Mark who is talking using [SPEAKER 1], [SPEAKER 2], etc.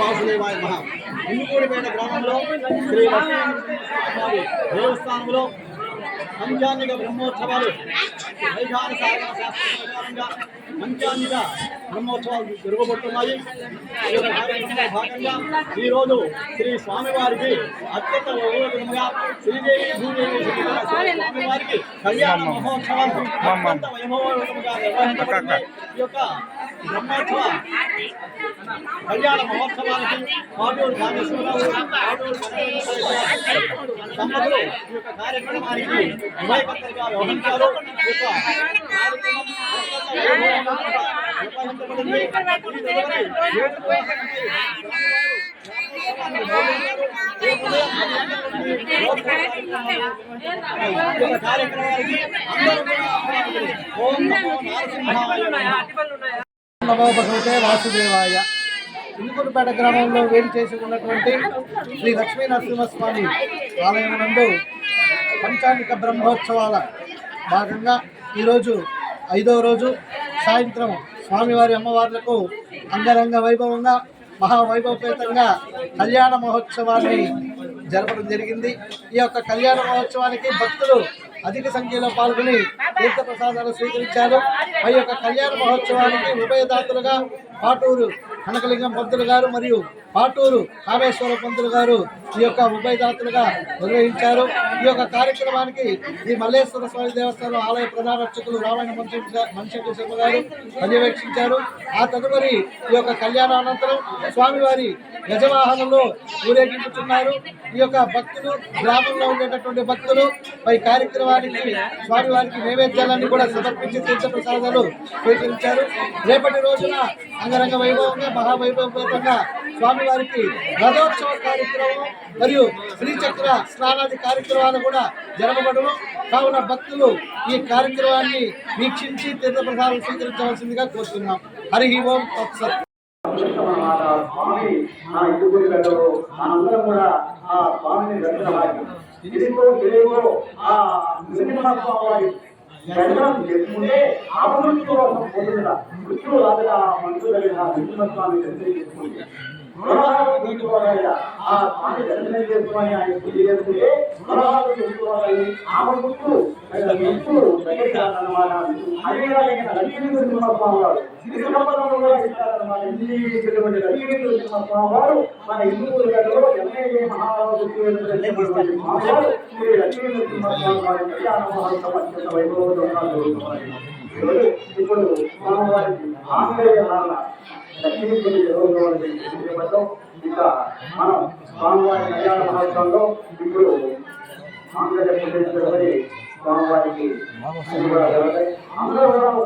[SPEAKER 1] వాసుదేవాయ మహా. ఇందుకూడిపేట గ్రామంలో శ్రీ లక్ష్మీ దేవస్థానంలో పంచాంగిక బ్రహ్మోత్సవాలు వైఖాన సాధన శాస్త్ర ప్రకారంగా పంచాంగిక బ్రహ్మోత్సవాలు జరగబడుతున్నాయి ఈ యొక్క కార్యక్రమంలో భాగంగా ఈరోజు శ్రీ స్వామివారికి అత్యంత వైభవంగా శ్రీదేవి భూదేవి స్వామివారికి కళ్యాణ మహోత్సవం అత్యంత వైభవంగా నిర్వహించబడుతుంది. ఈ యొక్క బ్రహ్మోత్సవ కళ్యాణ మహోత్సవానికి పాటూరు కాళేశ్వరరావు పాటూరు కనకదుర్గ దంపతులు ఈ యొక్క కార్యక్రమానికి ఉభయకర్తలుగా వ్యవహరించారు ఈ యొక్క కార్యక్రమం అత్యంత వైభవంగా నిర్వహించబడింది. ఈ తదుపరి ఈ యొక్క కార్యక్రమానికి అందరూ కూడా ఆహ్వానితులు. ఓం నమో నారసింహాయ నమః.
[SPEAKER 2] నమో భగవతే వాసుదేవాయ ఇందుకులపేట గ్రామంలో వేడి చేసి ఉన్నటువంటి శ్రీ లక్ష్మీ నరసింహస్వామి ఆలయం నందు పంచాంగిక బ్రహ్మోత్సవాల భాగంగా ఈరోజు ఐదవ రోజు సాయంత్రం స్వామివారి అమ్మవార్లకు అంగరంగ వైభవంగా మహావైభవపేతంగా కళ్యాణ మహోత్సవాన్ని జరపడం జరిగింది ఈ యొక్క కళ్యాణ మహోత్సవానికి భక్తులు అధిక సంఖ్యలో పాల్గొని తీర్థ ప్రసాదాలు స్వీకరించారు. ఆ యొక్క కళ్యాణ మహోత్సవానికి ఉభయదాతలుగా పాటూరు కనకలింగం పంతులు గారు మరియు పాటూరు కామేశ్వర పంతులు గారు ఈ యొక్క ఉభయదాతలుగా నిర్వహించారు. ఈ యొక్క కార్యక్రమానికి శ్రీ మల్లేశ్వర స్వామి దేవస్థానం ఆలయ ప్రధాన అర్చకులు రామాయణ మనిషి శర్మ గారు పర్యవేక్షించారు. ఆ తదుపరి ఈ యొక్క కళ్యాణానంతరం స్వామివారి గజవాహనంలో ఊరేగింపుతున్నారు ఈ యొక్క భక్తులు గ్రామంలో ఉండేటటువంటి భక్తులు పై కార్యక్రమానికి స్వామివారికి నైవేద్యాలన్నీ కూడా సమర్పించి తీర్థ ప్రసాదాలు స్వీకరించారు. రేపటి రోజున అంగరంగ వైభవంగా మహావైభవపేతంగా స్వామివారికి రథోత్సవ కార్యక్రమం మరియు శ్రీచక్ర స్నానాది కార్యక్రమాలు కూడా జరగబడను కావున భక్తులు ఈ కార్యక్రమాన్ని వీక్షించి తీర్థ ప్రసాదం స్వీకరించవలసిందిగా కోరుతున్నాం. హరి ఓం తత్సత్
[SPEAKER 3] స్వామి ఆ ఇరుగురి మనందరం కూడా ఆ స్వామిని దర్శనమాడి ఇదిగో ఆ నృసింహస్వామి దర్శనం చేసుకుంటే ఆ మృత్యు కోసం పొందుతున్న మనసు కలిగిన ఆ స్వామి దర్శనం చేసుకొని ఆయన పూజ చేసుకుంటే మృగాలు ఆ మృత్యు మృత్యు తగ్గించాలన్నమాట అదే లక్ష్మీ నృసింహస్వామి వారు శ్రీకాకుళంలో కూడా ఇస్తారన్నమాట ఈ ఇటువంటి లక్ష్మీ నృసింహస్వామి వారు మన హిందూ శ్రీ లక్ష్మీ నృసింహస్వామి వారి ఇప్పుడు ఆంగ్లేయ నాన్న మనం స్వామివారి కళ్యాణ మహోత్సవంలో ఇప్పుడు ఆంధ్రప్రదేశ్ స్వామివారికి అందరూ